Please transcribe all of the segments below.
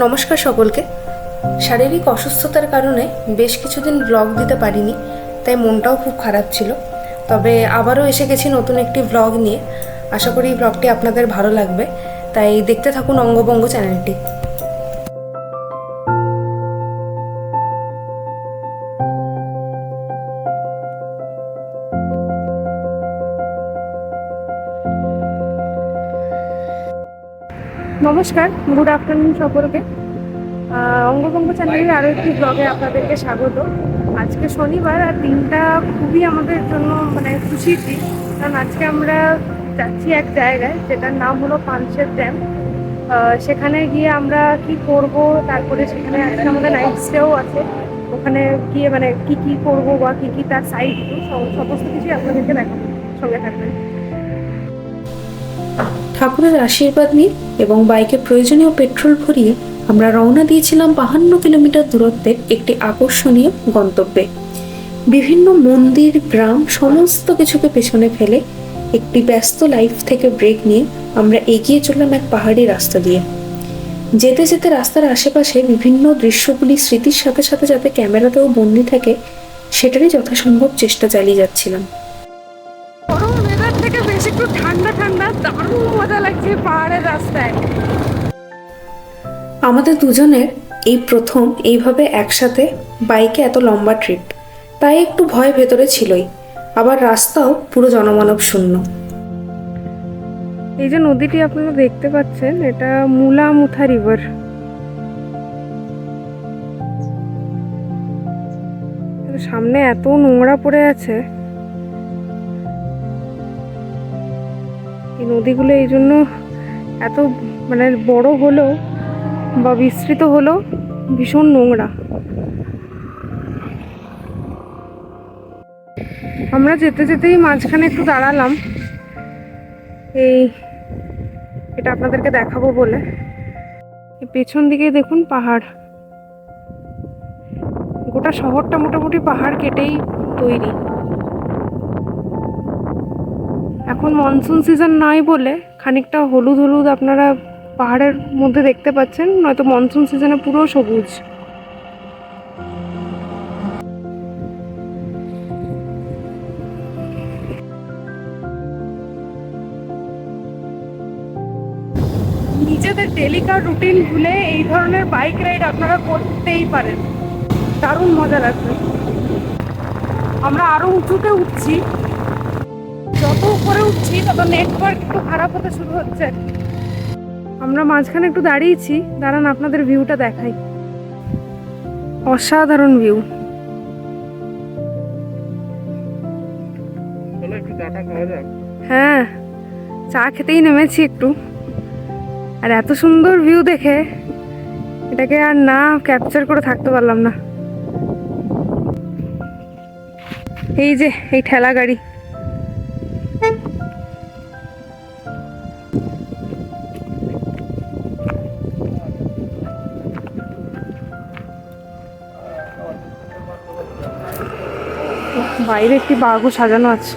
নমস্কার সকলকে। শারীরিক অসুস্থতার কারণে বেশ কিছুদিন ব্লগ দিতে পারিনি, তাই মনটাও খুব খারাপ ছিল। তবে আবারও এসে গেছি নতুন একটি ব্লগ নিয়ে। আশা করি ব্লগটি আপনাদের ভালো লাগবে। তাই দেখতে থাকুন অঙ্গবঙ্গ চ্যানেলটি নমস্কার, গুড আফটারনুন সকলকে। অঙ্গভঙ্গ চ্যানেলের আরও একটি ব্লগে আপনাদেরকে স্বাগত। আজকে শনিবার আর দিনটা খুবই আমাদের জন্য মানে খুশির দিন। কারণ আজকে আমরা যাচ্ছি এক জায়গায়, যেটার নাম হলো পানসের ড্যাম। সেখানে গিয়ে আমরা কি করব, তারপরে সেখানে আজকে আমাদের নাইট স্টেও আছে। ওখানে গিয়ে মানে কি কি করব বা কি কি তার সাইড সমস্ত কিছুই আপনাদেরকে দেখাবো। সঙ্গে থাকবেন। ঠাকুরের আশীর্বাদ নিয়ে এবং বাইকে প্রয়োজনীয় পেট্রোল ভরিয়ে আমরা রওনা দিয়েছিলাম বাহান্ন কিলোমিটার দূরত্বের একটি আকর্ষণীয় গন্তব্যে। বিভিন্ন মন্দির, গ্রাম সমস্ত কিছুকে পেছনে ফেলে একটি ব্যস্ত লাইফ থেকে ব্রেক নিয়ে আমরা এগিয়ে চললাম এক পাহাড়ি রাস্তা দিয়ে। যেতে যেতে রাস্তার আশেপাশে বিভিন্ন দৃশ্যগুলি স্মৃতির সাথে সাথে যাতে ক্যামেরাতেও বন্দি থাকে, সেটারই যথাসম্ভব চেষ্টা চালিয়ে যাচ্ছিলাম। ঠান্ডা দারুণ মজা লাগছে পাহাড়ের রাস্তায়। আমাদের দুজনের এই প্রথম এইভাবে একসাথে বাইকে এত লম্বা ট্রিপ তাই একটু ভয় ভেতরে ছিলই। আবার রাস্তাও পুরো জনমানব শূন্য। এই যে নদীটি আপনারা দেখতে পাচ্ছেন এটা মুলা মুথা রিভার। সামনে এত নোংরা পড়ে আছে। এই নদীগুলো এই জন্য এত মানে বড় হলো বা বিস্তৃত হলেও ভীষণ নোংরা। আমরা যেতে যেতেই মাঝখানে একটু দাঁড়ালাম। এই এটা আপনাদেরকে দেখাবো বলে। পেছন দিকে দেখুন পাহাড়। গোটা শহরটা মোটামুটি পাহাড় কেটেই তৈরি। এখন মনসুন সিজন নয় বলে খানিকটা হলুদ হলুদ আপনারা পাহাড়ের মধ্যে দেখতে পাচ্ছেন, নয়তো মনসুন সিজনে পুরো সবুজ। নিজেদের ডেলিকার রুটিন ভুলে এই ধরনের বাইক রাইড আপনারা করতেই পারেন। দারুণ মজা লাগবে। আমরা আরও উঁচুতে উঠছি। যত উপরে উঠছি তত নেটওয়ার্ক একটু খারাপ হতে শুরু হচ্ছে। আমরা মাঝখানে একটু দাঁড়িয়েছি দাঁড়ান আপনাদের ভিউটা দেখাই। অসাধারণ ভিউ হ্যাঁ চা খেতেই নেমেছি একটু। আর এত সুন্দর ভিউ দেখে এটাকে আর না ক্যাপচার করে থাকতে পারলাম না। এই যে এই ঠেলা গাড়ি। বাইরে একটি বাঘও সাজানো আছে।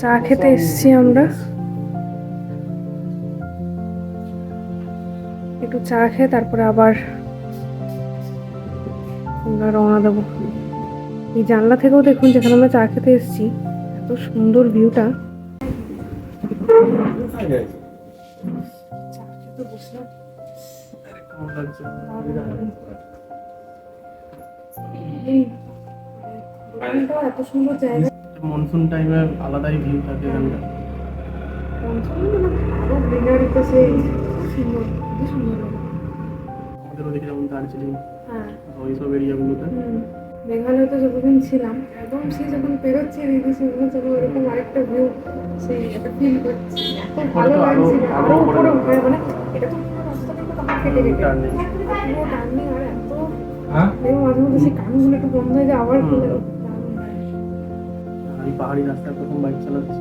চা খেতে এসছি আমরা। একটু চা খেয়ে তারপরে আবার আমরা রওনা দেবো। এই জানলা থেকেও দেখুন যেখানে আমরা চা খেতে এসেছি। সুন্দর ভিউটা। এত সুন্দর জায়গা। মনসুন টাইমে আলাদাই ভিউ থাকে এখানটা। সুন্দর আমাদের ওদিকে যেমন দার্জিলিং হ্যাঁ। ওইসব এরিয়াগুলোতে হুম। মেঘালয়তে যতদিন ছিলাম একদম সে যখন পেরোচ্ছি দিদি সেগুলো যখন এরকম আরেকটা ভিউ সেই একটা ফিল করছি। এত ভালো লাগছে আরও উপরে। উঠবে মানে এটা তো পুরো রাস্তাটা তো পাহাড় কেটে কেটে পুরো টার্নিং আর এত হ্যাঁ? মাঝে মধ্যে সেই কানগুলো একটু বন্ধ হয়ে যায় আবার। খুলে আমি পাহাড়ি রাস্তায় প্রথম বাইক চালাচ্ছি।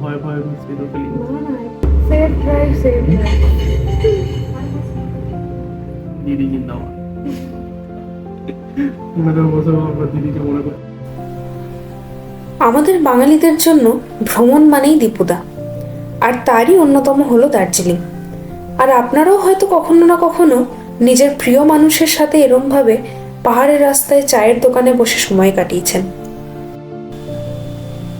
ভয় ভয় মিশ্রিত ফিলিং না না সেফ ড্রাইভ সেফ ড্রাইভ দিদি জিন্দাবাদ। আমাদের বাঙালিদের জন্য ভ্রমণ মানেই দীপুদা আর তারই অন্যতম হলো দার্জিলিং। আর আপনারাও হয়তো কখনো না কখনো নিজের প্রিয় মানুষের সাথে এরমভাবে পাহাড়ের রাস্তায় চায়ের দোকানে বসে সময় কাটিয়েছেন।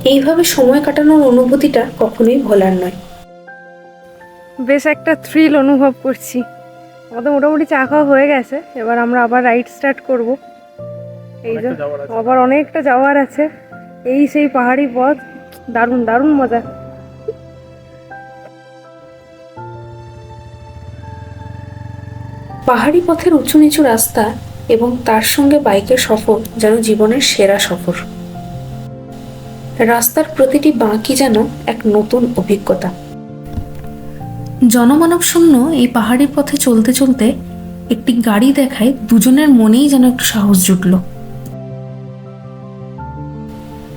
এইভাবে সময় কাটানোর অনুভূতিটা কখনোই ভোলার নয়। বেশ একটা থ্রিল অনুভব করছি। আমাদের মোটামুটি চা খাওয়া হয়ে গেছে। এবার আমরা আবার রাইড স্টার্ট করব। এই যে। আবার অনেকটা যাওয়ার আছে। এই সেই পাহাড়ি পথ। দারুণ দারুণ মজা। পাহাড়ি পথের উঁচু নিচু রাস্তা এবং তার সঙ্গে বাইকের সফর যেন জীবনের সেরা সফর। রাস্তার প্রতিটি বাঁকি যেন এক নতুন অভিজ্ঞতা। জনমানব শূন্য এই পাহাড়ি পথে চলতে চলতে একটি গাড়ি দেখায় দুজনের মনেই যেন একটু সাহস জুটল।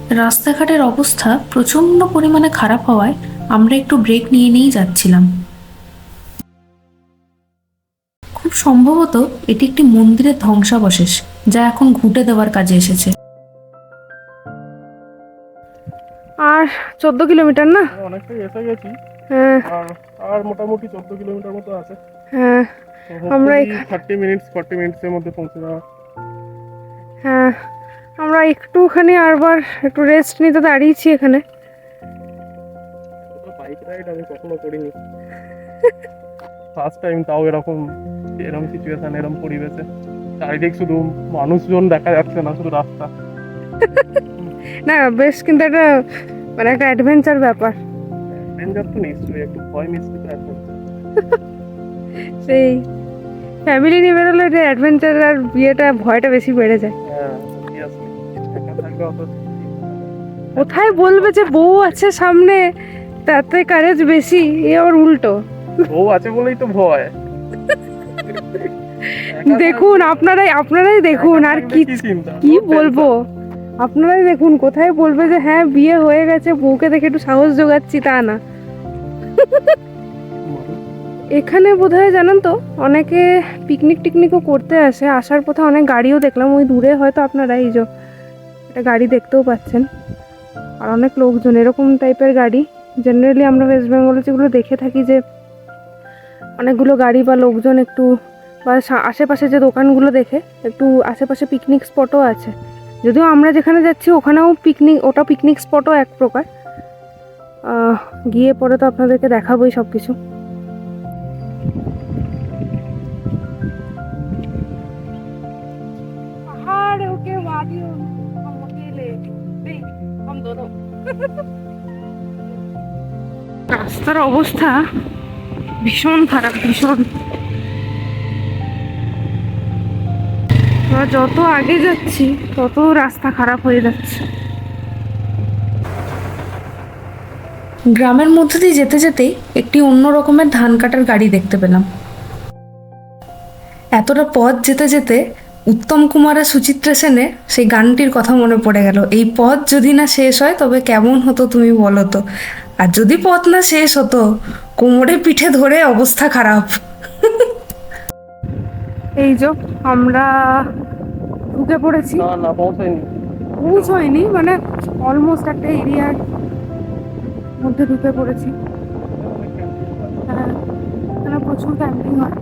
রাস্তাঘাটের অবস্থা প্রচণ্ড পরিমাণে খারাপ হওয়ায় আমরা একটু ব্রেক নিয়ে নিয়েই যাচ্ছিলাম। খুব সম্ভবত এটি একটি মন্দিরের ধ্বংসাবশেষ যা এখন ঘুঁটে দেওয়ার কাজে এসেছে। আর চোদ্দ কিলোমিটার না? অনেকটাই এসে গেছি। আর আর মোটামুটি চোদ্দ কিলোমিটার মতো আছে। হ্যাঁ আমরা থার্টি মিনিটস ফর্টি মিনিটসের মধ্যে পৌঁছে যাওয়া। হ্যাঁ আমরা একটুখানি আরবার একটু রেস্ট নিতে দাঁড়িয়েছি এখানে। বাইক রাইড আমি কখনো করিনি। ফার্স্ট টাইম তাও এরকম এরকম সিচুয়েশন এরকম পরিবেশে। চারিদিক শুধু মানুষজন দেখা যাচ্ছে না শুধু রাস্তা। না বেশ কিন্তু একটা মানে একটা অ্যাডভেঞ্চার ব্যাপার। ডেঞ্জার তো নিশ্চয়ই একটু ভয় মিশ্রিত এখন সেই ফ্যামিলি নিয়ে বেরোলে এটা অ্যাডভেঞ্চার আর বিয়েটা ভয়টা বেশি বেড়ে যায়। হ্যাঁ কোথায় বলবে যে বউ আছে সামনে তাতে কারেজ বেশি এ আবার উল্টো। বউ আছে বলেই তো ভয়। দেখুন আপনারাই আপনারাই দেখুন আর কি কি বলব? আপনারাই দেখুন, কোথায় বলবে যে হ্যাঁ বিয়ে হয়ে গেছে, বউকে দেখে একটু সাহস জোগাচ্ছি, তা না। এখানে বোধহয় জানেন তো, অনেকে পিকনিক টিকনিকও করতে আসে, আসার পথে অনেক গাড়িও দেখলাম, ওই দূরে হয়তো আপনারা এই যে, একটা গাড়ি দেখতেও পাচ্ছেন। আর অনেক লোকজন, এরকম টাইপের গাড়ি। জেনারেলি আমরা ওয়েস্ট বেঙ্গলে যেগুলো দেখে থাকি যে, অনেকগুলো গাড়ি বা লোকজন একটু, বা আশেপাশে যে দোকানগুলো দেখে, একটু আশেপাশে পিকনিক স্পটও আছে। যদিও আমরা যেখানে যাচ্ছি ওখানেও পিকনিক ওটা পিকনিক স্পটও এক প্রকার। গিয়ে পরে তো আপনাদেরকে দেখাবোই সব কিছু রাস্তার অবস্থা ভীষণ খারাপ ভীষণ। আমরা যত আগে যাচ্ছি, তত রাস্তা খারাপ হয়ে যাচ্ছে। গ্রামের মধ্যে দিয়ে যেতে যেতেই একটি অন্য রকমের ধান কাটার গাড়ি দেখতে পেলাম। এতটা পথ যেতে যেতে উত্তম কুমার আর সুচিত্রা সেনের সেই গানটির কথা মনে পড়ে গেল। এই পথ যদি না শেষ হয়, তবে কেমন হতো তুমি বলো তো? আর যদি পথ না শেষ হতো, কোমরে পিঠে ধরে অবস্থা খারাপ। এই যে আমরা ঢুকে পড়েছি। না না পৌঁছায়নি। মানে অলমোস্ট একটা এরিয়ার মধ্যে ঢুকে পড়েছি। হ্যাঁ প্রচুর ক্যাম্পিং হয়।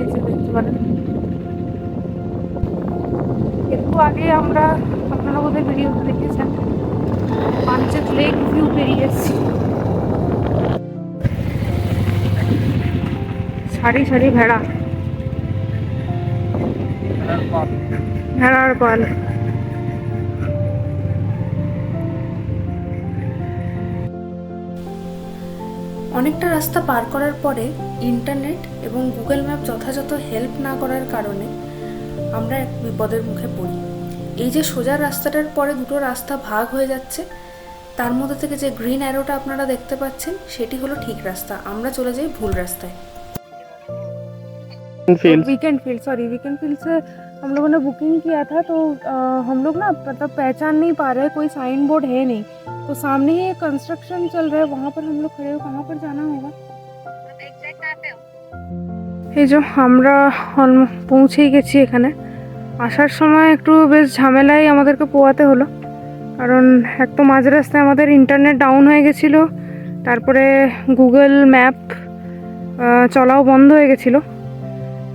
এই দেখতে পারেন। একটু আগে আমরা আপনারা বোধহয় ভিডিওতে দেখেছেন পাঞ্চেত লেক ভিউ পেরিয়ে এসেছি। সারি সারি ভেড়া। ভেড়ার অনেকটা রাস্তা পার করার পরে ইন্টারনেট এবং গুগল ম্যাপ যথাযথ হেল্প না করার কারণে আমরা এক বিপদের মুখে পড়ি। এই যে সোজা রাস্তাটার পরে দুটো রাস্তা ভাগ হয়ে যাচ্ছে তার মধ্যে থেকে যে গ্রিন অ্যারোটা আপনারা দেখতে পাচ্ছেন সেটি হলো ঠিক রাস্তা। আমরা চলে যাই ভুল রাস্তায়। উইকেন্ড ফিল্ড সরি উইকেন্ড ফিল্ডসে हम लोगों ने बुकिंग किया था तो अ, हम लोग ना मतलब पहचान नहीं पा रहे कोई साइन बोर्ड है नहीं तो सामने ही एक कंस्ट्रक्शन चल रहा है वहाँ पर हम लोग खड़े हो कहाँ पर जाना होगा এই যে আমরা অলম- পৌঁছেই গেছি এখানে আসার সময় একটু বেশ ঝামেলাই আমাদেরকে পোয়াতে হলো কারণ এক তো মাঝ রাস্তায় আমাদের ইন্টারনেট ডাউন হয়ে গেছিলো তারপরে গুগল ম্যাপ চলাও বন্ধ হয়ে গেছিলো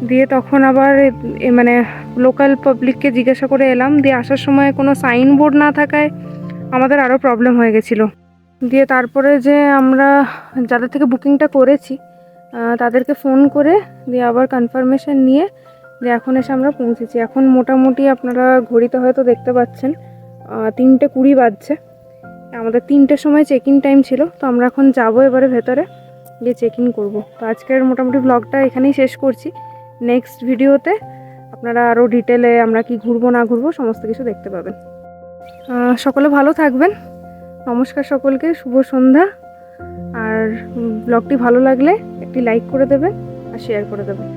দিয়ে তখন আবার এ- এ মানে লোকাল পাবলিককে জিজ্ঞাসা করে এলাম, দিয়ে আসার সময় কোনো সাইন বোর্ড না থাকায় আমাদের আরও প্রবলেম হয়ে গেছিল। দিয়ে তারপরে যে আমরা যাদের থেকে বুকিংটা করেছি তাদেরকে ফোন করে দিয়ে আবার কনফার্মেশন নিয়ে, দিয়ে এখন এসে আমরা পৌঁছেছি। এখন মোটামুটি আপনারা ঘড়িতে হয়তো দেখতে পাচ্ছেন তিনটে কুড়ি বাজছে। আমাদের তিনটের সময় চেক ইন টাইম ছিল, তো আমরা এখন যাব এবারে ভেতরে, গিয়ে চেক ইন করব। তো আজকের মোটামুটি ব্লগটা এখানেই শেষ করছি। নেক্সট ভিডিওতে আপনারা আরও ডিটেলে আমরা কি ঘুরবো না ঘুরবো, সমস্ত কিছু দেখতে পাবেন। সকলে ভালো থাকবেন। নমস্কার সকলকে, শুভ সন্ধ্যা। আর ব্লগটি ভালো লাগলে একটি লাইক করে দেবেন আর শেয়ার করে দেবেন।